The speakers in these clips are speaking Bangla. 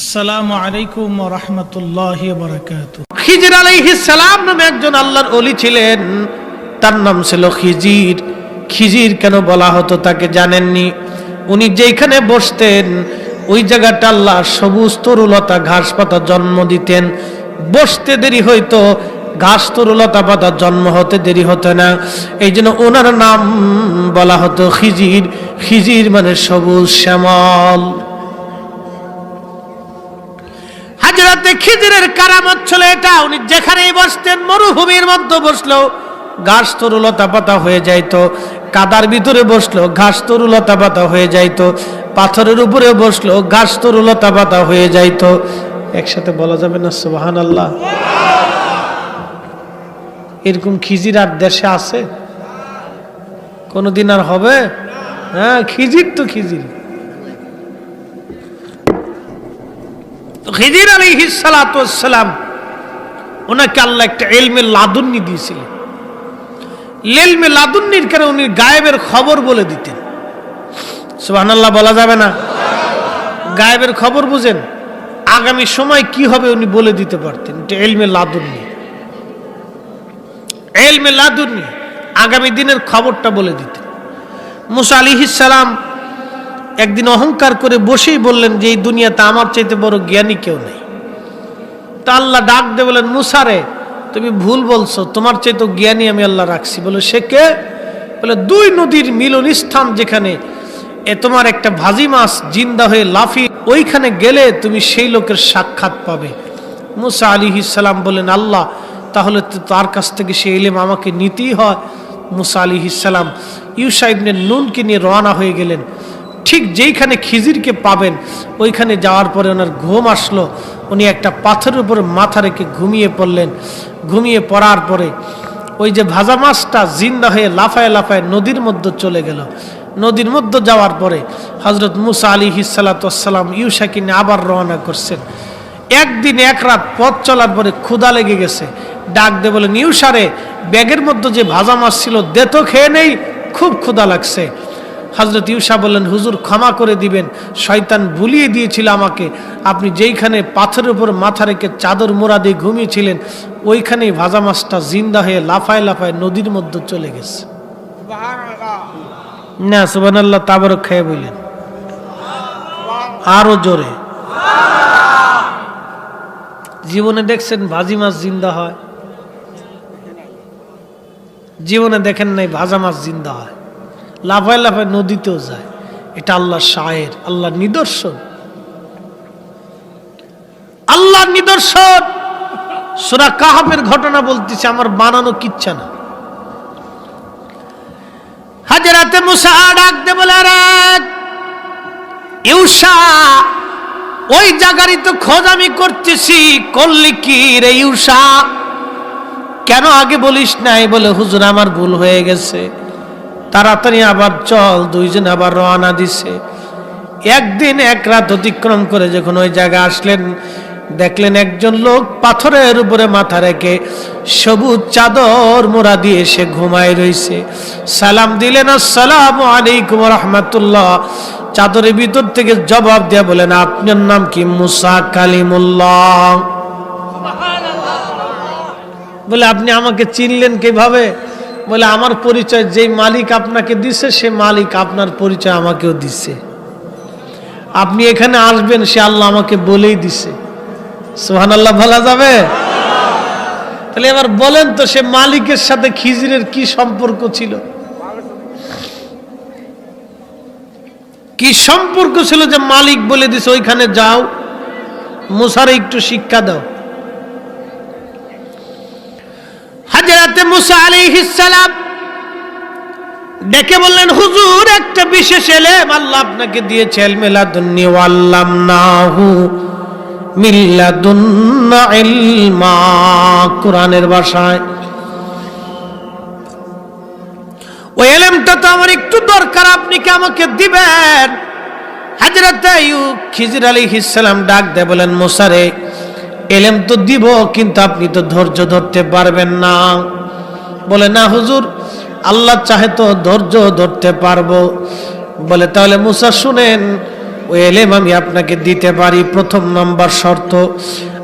আসসালামু আলাইকুম রহমতুল্লাহ বারকাত খিজির আলাইহিস সালাম নামে একজন আল্লাহর অলি ছিলেন। তার নাম ছিল খিজির। খিজির কেন বলা হতো তাকে জানেননি। উনি যেখানে বসতেন, ওই জায়গাটা আল্লাহ সবুজ তরুলতা ঘাস পাতা জন্ম দিতেন। বসতে দেরি হইতো, ঘাস তরুলতা পাতা জন্ম হতে দেরি হতো না। এই জন্য ওনার নাম বলা হতো খিজির। খিজির মানে সবুজ শ্যামল। খিজিরের কারামত ছিল এটা। উনি যেখানেই বসতেন, মরুভূমির মধ্যে বসল। ঘাস তরুলতা পাতা হয়ে যাইতো। কাদার ভিতরে বসল, ঘাস তরুলতা পাতা হয়ে যাইত। পাথরের উপরে বসল, ঘাস তরুলতা পাতা হয়ে যাইতো। একসাথে বলা যাবে না সুবাহান আল্লাহ এরকম খিজির আর দেশে আছে? কোনোদিন আর হবে? হ্যাঁ খিজির তো খিজির। খিজির আলী হিসালাতাম ওনাকে আল্লাহ একটা এলমে লাদুন্নি দিয়েছিলেন। লেলমে লাদুন্নির কারণে উনি গায়েবের খবর বলে দিতেন? সুবাহ আল্লাহ বলা যাবে না। গায়েবের খবর বুঝেন, আগামী সময় কি হবে উনি বলে দিতে পারতেন, এটা এলমে লাদুন্নি। এলমে লাদুন্নি আগামী দিনের খবরটা বলে দিতেন। মুসা আলী সালাম একদিন অহংকার করে বসেই বললেন যে এই দুনিয়াতে আমার চাইতে বড় জ্ঞানী কেউ নেই। তা আল্লাহ ডাক দে বলেন মুসারে তুমি ভুল বলছো, তোমার চাইতে জ্ঞানী আমি আল্লাহ রাখছি। বলে সে কে? বলে, দুই নদীর মিলন স্থান যেখানে এ তোমার একটা ভাজি মাছ জিন্দা হয়ে লাফি ওইখানে গেলে তুমি সেই লোকের সাক্ষাৎ পাবে। মুসা আলী ইসালাম বলেন আল্লাহ, তাহলে তো তার কাছ থেকে সে এলেম আমাকে নিতেই হয়। মুসা আলী ইসালাম ইউসা ইবনে নুনকে নিয়ে রওনা হয়ে গেলেন। ঠিক যেইখানে খিজিরকে পাবেন, ওইখানে যাওয়ার পরে ওনার ঘুম আসলো। উনি একটা পাথরের উপর মাথা রেখে ঘুমিয়ে পড়লেন। ঘুমিয়ে পড়ার পরে ওই যে ভাজা মাছটা জিন্দা হয়ে লাফায় লাফায় নদীর মধ্যে চলে গেল। নদীর মধ্যে যাওয়ার পরে হজরত মুসা আলী হিসালাতাম ইউসাকে নিয়ে আবার রওনা করছেন। একদিন এক রাত পথ চলার পরে ক্ষুদা লেগে গেছে। ডাক দে বলে নিউসারে ব্যাগের মধ্যে যে ভাজা মাছ ছিল, দে তো খেয়ে নেই, খুব ক্ষুদা লাগছে। হজরত ইউসা বললেন হুজুর ক্ষমা করে দিবেন। শয়তান ভুলিয়ে দিয়েছিল আমাকে। আপনি যেইখানে পাথরের উপর মাথা রেখে চাদর মোড়া দিয়ে ঘুমিয়েছিলেন ওইখানেই ভাজা মাছটা জিন্দা হয়ে লাফায় লাফায় নদীর মধ্যে চলে গেছে। না সুবান আল্লাহ তাবর খেয়ে বললেন। আরও জোরে। জীবনে দেখছেন ভাজি মাছ জিন্দা হয়? জীবনে দেখেন নাই ভাজা মাছ জিন্দা হয়। লাফায় লাফায় নদীতেও যায়। এটা আল্লাহ শায়ের আল্লাহ নিদর্শন। আল্লাহ নিদর্শন। সুরা কাহাবের ঘটনা বলতেছে, আমার বানানো কিচ্ছা না। হাজারাতে মুসা ডাক দে বলে রাখ ইউসা, ওই জায়গারই তো খোঁজ আমি করতেছি। করলি কি রে ইউসা? কেন আগে বলিস নাই? বলে, হুজুর, আমার ভুল হয়ে গেছে। তাড়াতাড়ি আবার চল, দুইজন আবার রওনা দিছে। একদিন এক রাত অতিক্রম করে যখন ওই জায়গায় আসলেন, দেখলেন একজন লোক পাথরের উপরে মাথা রেখে সবুজ চাদর মোড়া দিয়ে সে ঘুমায় রইছে। সালাম দিলেন, আসসালাম আলাইকুম রহমতুল্লাহ। চাদরের ভিতর থেকে জবাব দেয়া বলেন আপনার নাম কি? মুসা কালিমুল্লাহ। বলে, আপনি আমাকে চিনলেন কীভাবে? বলে, আমার পরিচয় যেই মালিক আপনাকে দিছে, সে মালিক আপনার পরিচয় আমাকেও দিছে। আপনি এখানে আসবেন, সে আল্লাহ আমাকে বলেই দিছে। সোহান আল্লাহ বলা যাবে? তাহলে এবার বলেন তো, সে মালিকের সাথে খিজিরের কি সম্পর্ক ছিল? কি সম্পর্ক ছিল যে মালিক বলে দিছে, ওইখানে যাও, মুসারে একটু শিক্ষা দাও। হাজরাতে মুসা আলাইহিস সালাম ডেকে বললেন, হুজুর, একটা বিশেষ এলেম আল্লাহ আপনাকে দিয়েছে কোরআনের ভাষায়। ওই এলেমটা তো আমার একটু দরকার, আপনি কি আমাকে দিবেন? হাজরত আইয়ুব খিজির আলাইহিস সালাম ডাক দেয়, বলেন মুসারে এলেম তো দিব, কিন্তু আপনি তো ধৈর্য ধরতে পারবেন না। বলে, না, হুজুর, আল্লাহ চাহে তো ধৈর্য ধরতে পারব। বলে, তাহলে মুসা, শুনেন, ওই এলেম আমি আপনাকে দিতে পারি। প্রথম নম্বর শর্ত,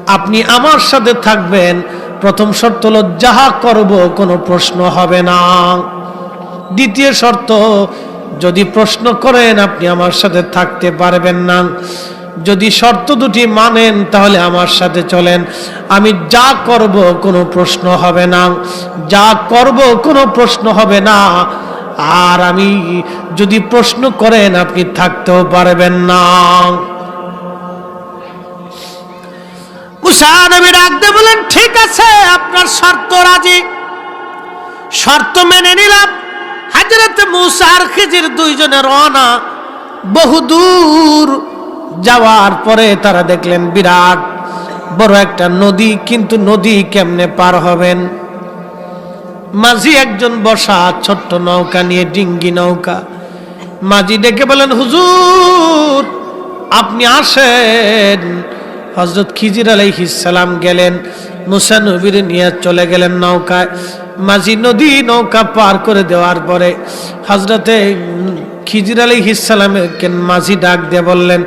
আপনি আমার সাথে থাকবেন। প্রথম শর্ত হলো, যাহা করব, কোনো প্রশ্ন হবে না। দ্বিতীয় শর্ত, যদি প্রশ্ন করেন, আপনি আমার সাথে থাকতে পারবেন না। যদি শর্ত দুটি মানেন, তাহলে আমার সাথে চলেন। আমি যা করব, কোনো প্রশ্ন হবে না। যা করব, কোনো প্রশ্ন হবে না। আর আমি যদি প্রশ্ন করেন, আপনি থাকতেও পারবেন না। বলেন, ঠিক আছে, আপনার শর্ত রাজি। শর্ত মেনে নিলাম। হাজরত মুসা আর খিজির দুইজনে রওনা বহুদূর। যাওয়ার পরে তারা দেখলেন বিরাট বড় একটা নদী, কিন্তু নদী কেমনে পার হবেন? মাঝি একজন বসা ছোট্ট নৌকা নিয়ে ডিঙ্গি নৌকা। মাঝি ডেকে বলেন, হুজুর, আপনি আসেন। হজরত খিজির আলাইহিসালাম গেলেন, মুসা নবীর নিয়ে চলে গেলেন নৌকায়। মাঝি নদী নৌকা পার করে দেওয়ার পরে হজরতে খিজির আলাইহিসালামকে মাঝি ডাক দিয়ে বললেন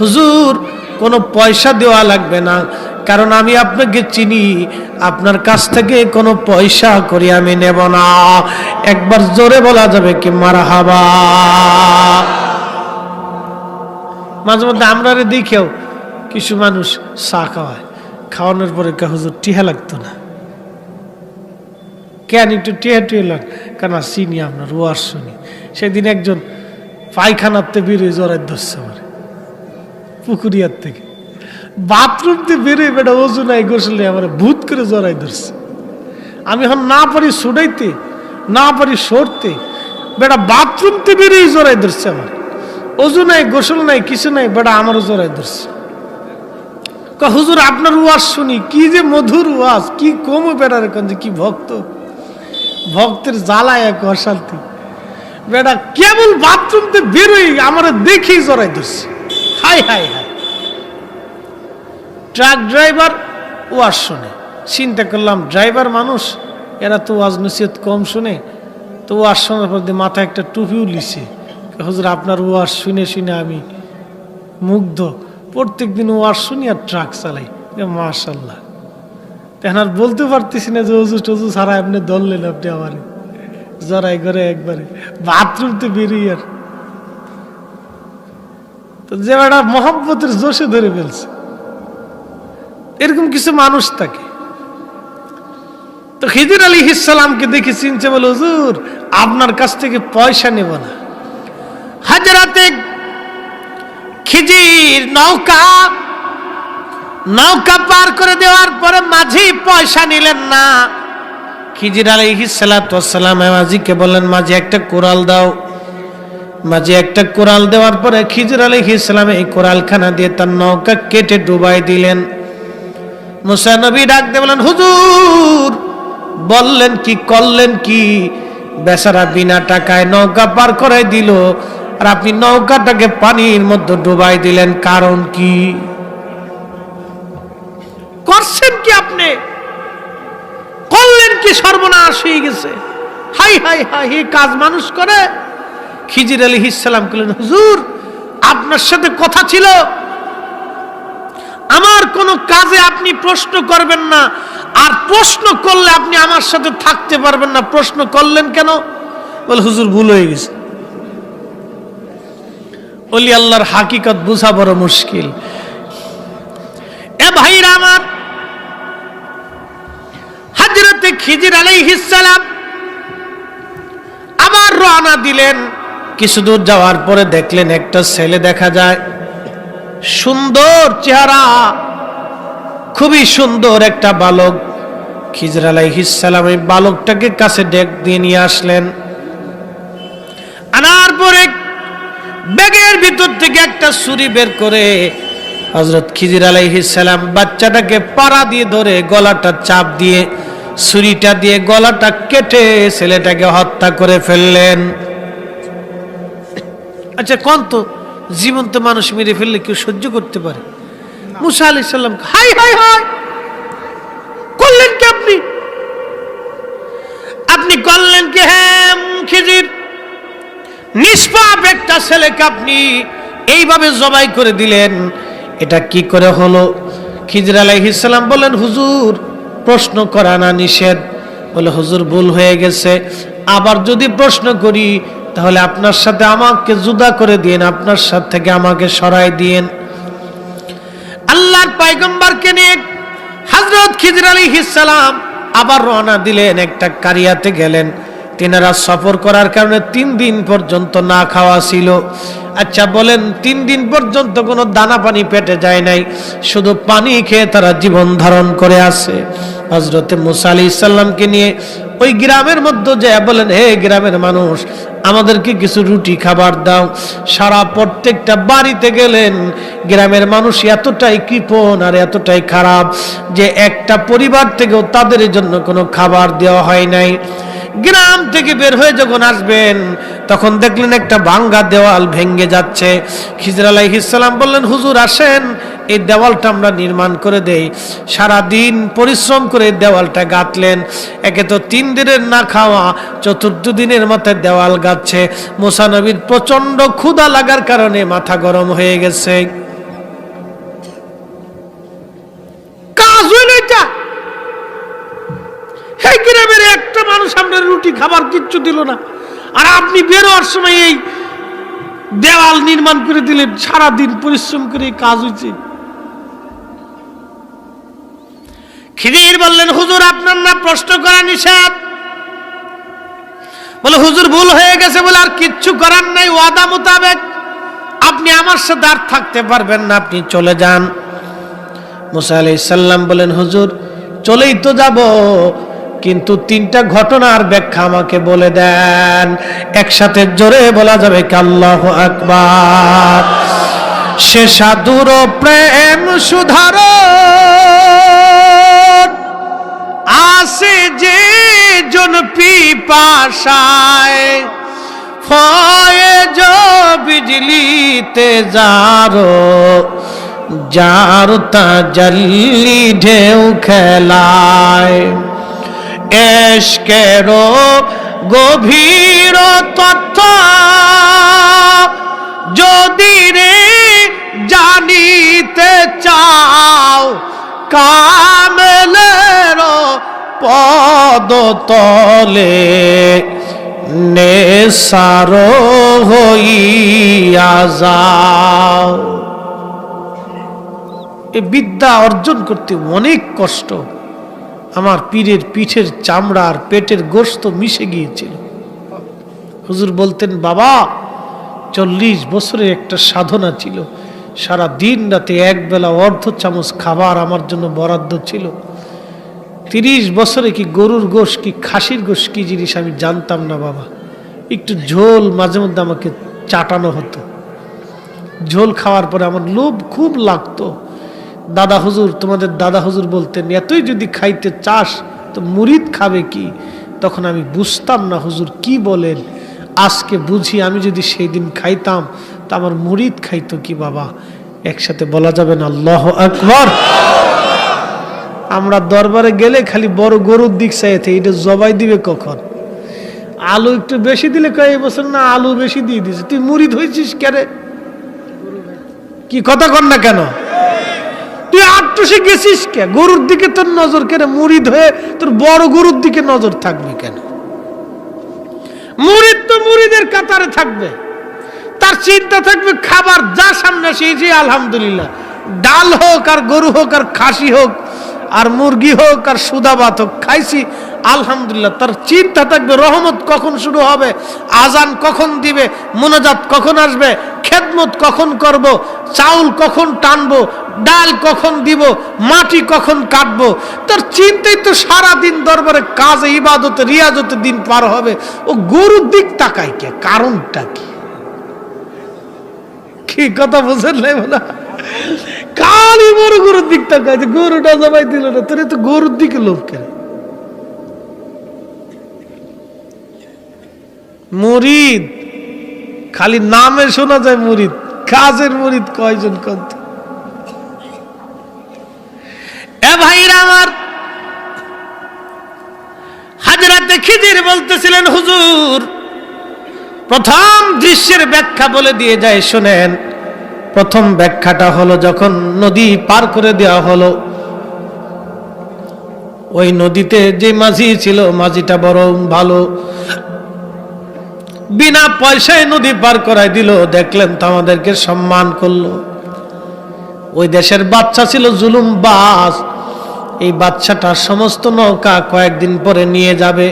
হুজুর, কোনো পয়সা দেওয়া লাগবে না। কারণ আমি আপনাকে চিনি, আপনার কাছ থেকে কোনো পয়সা করি আমি নেব না। একবার জোরে বলা যাবে কি মারা হাবা মাঝে মধ্যে আমরা দেখেও কিছু মানুষ চা খাওয়ায়। খাওয়ানোর পরে কা, হুজুর, টিহা লাগতো না। কেন একটু টিহা টিহা লাগ? কেন চিনি আপনার ওয়ার শুনি। সেদিন একজন পায়খানাতে বেরিয়ে জড়াই ধরছে আমার। পুকুরিয়ার থেকে। বাথরুম থেকে বেরিয়ে বেটা ওজু নাই, গোসলে আমার ভূত করে জড়াই ধরছে। আমি এখন না পারি ছুটাইতে না পারি সরতে, বেটা বাথরুম থেকে বেরিয়ে জড়াই ধরছে আমার। অজু নাই, গোসল নাই, কিছু নাই, বেটা আমারও জড়াই ধরছে। হুজুর, আপনার ওয়াজ শুনি, কি যে মধুর ওয়াজ, কি কমও বেটার এখন যে কি ভক্ত। ভক্তের জ্বালায় এক অশান্তি। বেটা কেবল বাথরুমতে বেরোই আমার দেখেই জড়াই ধরছে। Hi hi hi. Truck driver ওয়াজ শোনে। চিন্তা করলাম, ড্রাইভার মানুষ, এরা তো ওয়াজ নসিহত কম শুনে। তো ওয়াজ শোনার পর মাথায় একটা টুপিও লিছে। হুজুর, আপনার ওয়াজ শুনে শুনে আমি মুগ্ধ। প্রত্যেক দিন ওয়াজ শুনি আর ট্রাক চালাই। মাশাল্লাহ। তখন আর বলতে পারতেছি না যে, হুজুর টজু সারা আপনি ধরলেন আপনি আমার। জরাই করে একবারে। বাথরুম তো বেরিয়ে আর তো যে একটা মহব্বতের জোশে ধরে ফেলছে। এরকম কিছু মানুষ থাকে। তো খিদির আলী ইসালামকে দেখে চিনছে বলে, হুজুর, আপনার কাছ থেকে পয়সা নেব না। হাজারাতে খিজির নৌকা নৌকা পার করে দেওয়ার পরে মাঝি পয়সা নিলেন না। খিজির আলী সালাম মাঝিকে বললেন, মাঝি, একটা কোরাল দাও। মাঝি একটা কোরাল দেওয়ার পরে খিজির আলী ইসলাম এই কোরালখানা দিয়ে তার নৌকা কেটে ডুবাই দিলেন। মুসা নবী ডাক দিয়ে বলেন হুজুর, বললেন কি, করলেন কি? বেচারা বিনা টাকায় নৌকা পার করে দিল আর আপনি নৌকাটাকে পানির মধ্যে ডুবাই দিলেন। কারণ কি? করছেন কি আপনি? করলেন কি সর্বনাশ হয়ে গেছে? হাই হাই হাই, কাজ মানুষ করে। খিজির আলী ইসালাম করলেন হুজুর, আপনার সাথে কথা ছিল। আমার কোনো কাজে আপনি প্রশ্ন করবেন না। আর প্রশ্ন করলে আপনি আমার সাথে থাকতে পারবেন না। প্রশ্ন করলেন কেন? বলে, হুজুর, ভুল হয়ে গেছে। অলি আল্লাহর হাকিকত বোঝা বড় মুশকিল। এ ভাইরা আমার হাজরতে খিজির আলাইহিসসালাম আবার রওনা দিলেন। কিছু দূর যাওয়ার পরে দেখলেন একটা ছেলে দেখা যায়। সুন্দর চেহারা। খুবই সুন্দর একটা বালক। খিজর আলাইহিসালাম এই বালকটাকে কাছে ডেক দিয়ে নিয়ে আসলেন। আনার পরে ব্যাগের ভিতর থেকে একটা ছুরি বের করে হজরত খিজির আলাইহিসালাম বাচ্চাটাকে পাড়া দিয়ে ধরে গলাটা চাপ দিয়ে, ছুরিটা দিয়ে গলাটা কেটে ছেলেটাকে হত্যা করে ফেললেন। আচ্ছা কোন তো জীবন্ত মানুষ মেরে ফেললে কেউ সহ্য করতে পারে? মুসা আলি সাল্লাম হাই হাই হাই! করলেন কি আপনি? আপনি করলেন কি হ্যাঁ খিজির? নিষ্পাপ একটা ছেলেকে আপনি এইভাবে জবাই করে দিলেন এটা কি করে হলো? খিজর আলাইহিসাল্লাম বলেন হুজুর প্রশ্ন করা না নিষেধ। বলে হুজুর ভুল হয়ে গেছে। আবার যদি প্রশ্ন করি তাহলে আপনার সাথে আমাকে জুদা করে দিন আপনার সাথে থেকে আমাকে সরাই দিন আল্লাহর পাইগম্বরকে নিয়ে হজরত খিজর আলী সালাম আবার রওনা দিলেন, একটা কারিয়াতে গেলেন। তিনারা সফর করার কারণে তিন দিন পর্যন্ত না খাওয়া ছিল। আচ্ছা বলেন, তিন দিন পর্যন্ত কোনো দানা পানি পেটে যায় নাই, শুধু পানি খেয়ে তারা জীবন ধারণ করে আছে। হজরতে মুসা আলি ইসাল্লামকে নিয়ে ওই গ্রামের মধ্যে যে বলেন, হে গ্রামের মানুষ, আমাদেরকে কিছু রুটি, খাবার দাও। সারা প্রত্যেকটা বাড়িতে গেলেন, গ্রামের মানুষ এতটাই কৃপণ আর এতটাই খারাপ যে একটা পরিবার থেকেও তাদের জন্য কোনো খাবার দেওয়া হয় নাই। গ্রাম থেকে বের হয়ে যখন আসবেন, তখন দেখলেন একটা ভাঙ্গা দেওয়াল ভেঙ্গে যাচ্ছে। খিজর আলাইহিসাল্লাম বললেন, হুজুর, আসেন, এই দেওয়ালটা আমরা নির্মাণ করে দেই। সারা দিন পরিশ্রম করে দেওয়ালটা গাঁথলেন। একে তো তিন দিনের না খাওয়া, চতুর্থ দিনের মাথায় দেওয়াল গাচ্ছে মোসানবীর প্রচণ্ড ক্ষুধা লাগার কারণে মাথা গরম হয়ে গেছে। কাজ হইল রুটি খাবার কিচ্ছু দিল না। আর আপনি বেরোয়ার সময় এই দেওয়াল নির্মাণ করে দিলেন সারা দিন পরিশ্রম করে কাজ হয়েছে খিদির বললেন, হুজুর, আপনার না প্রশ্ন করা নিষেধ? বলে, হুজুর, ভুল হয়ে গেছে বলে আর কিচ্ছু করার নাই। ওয়াদা মোতাবেক আপনি আমার সাথে আর থাকতে পারবেন না, আপনি চলে যান। মুসা আলাই সাল্লাম বলেন, হুজুর, চলেই তো যাব। কিন্তু তিনটা ঘটনার ব্যাখ্যা আমাকে বলে দেন। একসাথে জোরে বলা যাবে কাল্লাহ আকবার। সে সাধুর প্রেম সুধার আসে যে জন পিপাসায়। ফয়েজ বিজলিতে যারো যার তা জল্লি ঢেউ খেলায়। এশকেরো গভীর তথ্য যদি রে জানিতে চাও, কামেলের পদ তলে নেশার হইয়া যাও। এ বিদ্যা অর্জন করতে অনেক কষ্ট। আমার পীরের পিঠের চামড়া আর পেটের গোস্ত মিশে গিয়েছিল। হুজুর বলতেন, বাবা, চল্লিশ বছরের একটা সাধনা ছিল। সারা দিন রাতে এক বেলা অর্ধ চামচ খাবার আমার জন্য বরাদ্দ ছিল। তিরিশ বছরে কি গরুর গোশ, কি খাসির গোশ, কি জিনিস আমি জানতাম না বাবা। একটু ঝোল মাঝে মধ্যে আমাকে চাটানো হতো। ঝোল খাওয়ার পরে আমার লোভ খুব লাগতো। দাদা হুজুর, তোমাদের দাদা হুজুর বলতেন, এতই যদি খাইতে চাস, তো মুরিদ খাবে কি? তখন আমি বুঝতাম না, হুজুর কি বলেন? আজকে বুঝি আমি যদি সেই দিন খাইতাম, তা আমার মুরিদ খাইতো কি বাবা? একসাথে বলা যাবে না, আল্লাহ আকবর! আমরা দরবারে গেলে খালি বড় গরুর দিক চাইতে এটা জবাই দিবে কখন? আলু একটু বেশি দিলে কয় বছর না, আলু বেশি দিয়ে দিয়েছে। তুই মুরিদ হয়েছিস কেন কি কথা কর না কেন? তুই আটটুসে গেছিস কে? গরুর দিকে তোর নজর কেন? মুড়িদ হয়ে তোর বড় গরুর দিকে নজর থাকবে কেন? মুড়িদ তো মুড়িদের কাতারে থাকবে। তার চিন্তা থাকবে, খাবার যা সামনে সেই যে আলহামদুলিল্লাহ। ডাল হোক আর গরু হোক আর খাসি হোক, আর মুরগি হোক আর সুদাবাত হোক, খাইছি, আলহামদুলিল্লাহ। তার চিন্তা থাকবে, রহমত কখন শুরু হবে? আজান কখন দিবে? মোনাজাত কখন আসবে? খেদমত কখন করব? চাউল কখন টানবো? ডাল কখন দিব? মাটি কখন কাটবো? তার চিন্তাই তো সারা দিন দরবারে কাজে, ইবাদতে, রিয়াজতে দিন পার হবে। ও গরুর দিক তাকায় কে? কারণটা কি? কি কথা বুঝেন নাই বলা কালি বড় গরুর দিক তাকায় গরুটা জবাই দিল না। তোর তো গরুর দিকে লোভ কেন? মুরিদ। খালি নামে শোনা যায় মুরিদ। কাজের মুরিদ কয়জন কত? এ ভাইরা আমার, হাজরাতে খিজির বলতেছিলেন, হুজুর, প্রথম দৃশ্যের ব্যাখ্যা বলে দিয়ে যায়, শোনেন। প্রথম ব্যাখ্যাটা হলো যখন নদী পার করে দেওয়া হলো। ওই নদীতে যে মাঝি ছিল, মাঝিটা বড় ভালো। বিনা পয়সায় নদী পার করাই দিল, দেখলেন তো আমাদেরকে সম্মান করল। ওই দেশের বাচ্চা ছিল জুলুম বাস এই বাচ্চাটা সমস্ত নৌকা কয়েকদিন পরে নিয়ে যাবে।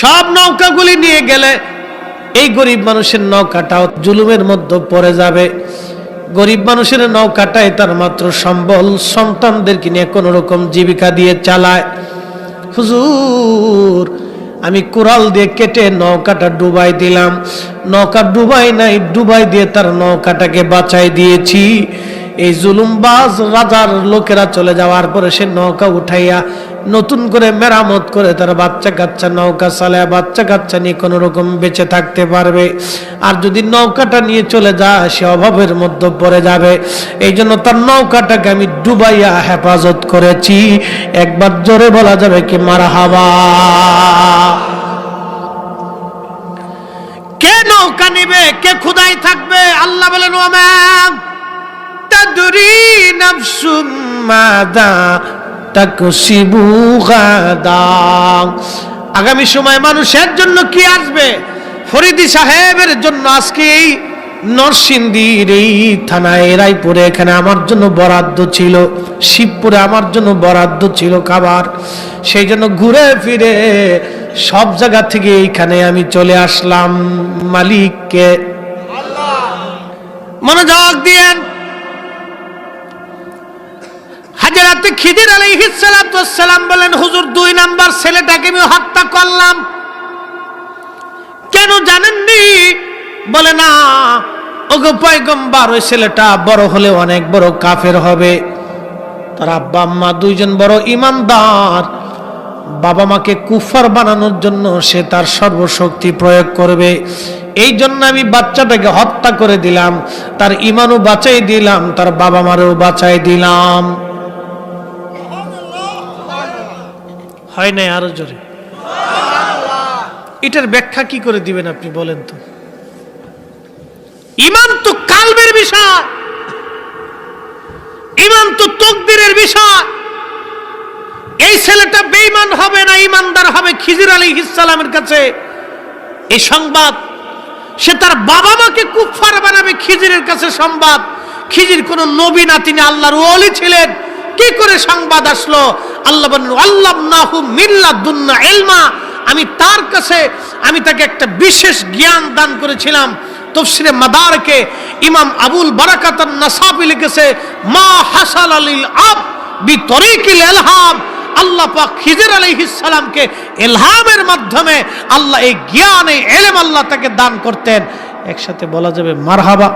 সব নৌকাগুলি নিয়ে গেলে এই গরিব মানুষের নৌকাটাও জুলুমের মধ্যে পড়ে যাবে। গরিব মানুষের নৌকাটাই তার মাত্র সম্বল, সন্তানদেরকে নিয়ে কোনো রকম জীবিকা দিয়ে চালায়। হুজুর আমি কুড়াল দিয়ে কেটে নৌকাটা ডুবাই দিলাম। নৌকা ডুবাই নাই, ডুবাই দিয়ে তার নৌকাটাকে বাঁচাই দিয়েছি। এই জুলুমবাজ রাজার লোকেরা চলে যাওয়ার পরে সে নৌকা উঠাইয়া নতুন করে মেরামত করে তার বাচ্চা কাচ্চা নৌকা চালায়, বাচ্চা কাচ্চা নিয়ে কোনো রকম বেঁচে থাকতে পারবে। আর যদি নৌকাটা নিয়ে চলে যায়, সে অভাবের মধ্যে পড়ে যাবে। এই জন্য তার নৌকাটাকে আমি ডুবাইয়া হেফাজত করেছি। একবার জোরে বলা যাবে কি, মারা হাবা কে নৌকা নিবে? কে খুদাই থাকবে? আল্লাহ বলেন ওয়ামা তাদরি নাফসুম মাদা আগামী সময় মানুষের জন্য কি আসবে? ফরিদি সাহেবের জন্য আজকে এই নরসিংদীর এই থানায়, রায়পুরে এখানে আমার জন্য বরাদ্দ ছিল, শিবপুরে আমার জন্য বরাদ্দ ছিল খাবার। সেই জন্য ঘুরে ফিরে সব জায়গা থেকে এইখানে আমি চলে আসলাম মালিককে। মনোযোগ দিয়েন হাজারাতে খিদির আলাইহিস সালাম বলেন, হুজুর, দুই নাম্বার ছেলেটাকে আমি হত্যা করলাম। কেন জানেননি? বলে, না, ওগো পয়গম্বর, ওই ছেলেটা বড় হলে অনেক বড় কাফের হবে। তার আব্বা আম্মা দুইজন বড় ইমানদার। বাবা মাকে কুফার বানানোর জন্য সে তার সর্বশক্তি প্রয়োগ করবে। এই জন্য আমি বাচ্চাটাকে হত্যা করে দিলাম, তার ইমানও বাঁচাই দিলাম, তার বাবা মারেও বাঁচাই দিলাম। হয় নাই আরও জোরে? এটার ব্যাখ্যা কি করে দিবেন আপনি বলেন তো? ইমান তো কালবের বিষয়। ইমান তো তকদিরের বিষয়। এই ছেলেটা বেঈমান হবে না ইমানদার হবে খিজির আলী ইসালামের কাছে। এই সংবাদ, সে তার বাবা মাকে কুফার বানাবে খিজিরের কাছে সংবাদ। খিজির কোন নবী না, তিনি আল্লাহর ওলি ছিলেন। কি করে সংবাদ আসলো? আল্লাহ নাহু মিল্লাদুন্না ইলমা। আমি তার কাছে, আমি তাকে একটা বিশেষ জ্ঞান দান করেছিলাম। তফসিরে মাদারকে ইমাম আবুল বারাকাতান নাসাবি লিখেছে, মা হাসাল আলিল আব বি তরিকিল এলহাম আল্লাহ পাক খিজির আলাইহিস সালামকে এলহামের মাধ্যমে আল্লাহ এই জ্ঞান এলেম আল্লাহ তাকে দান করতেন। একসাথে বলা যাবে, মারহাবা।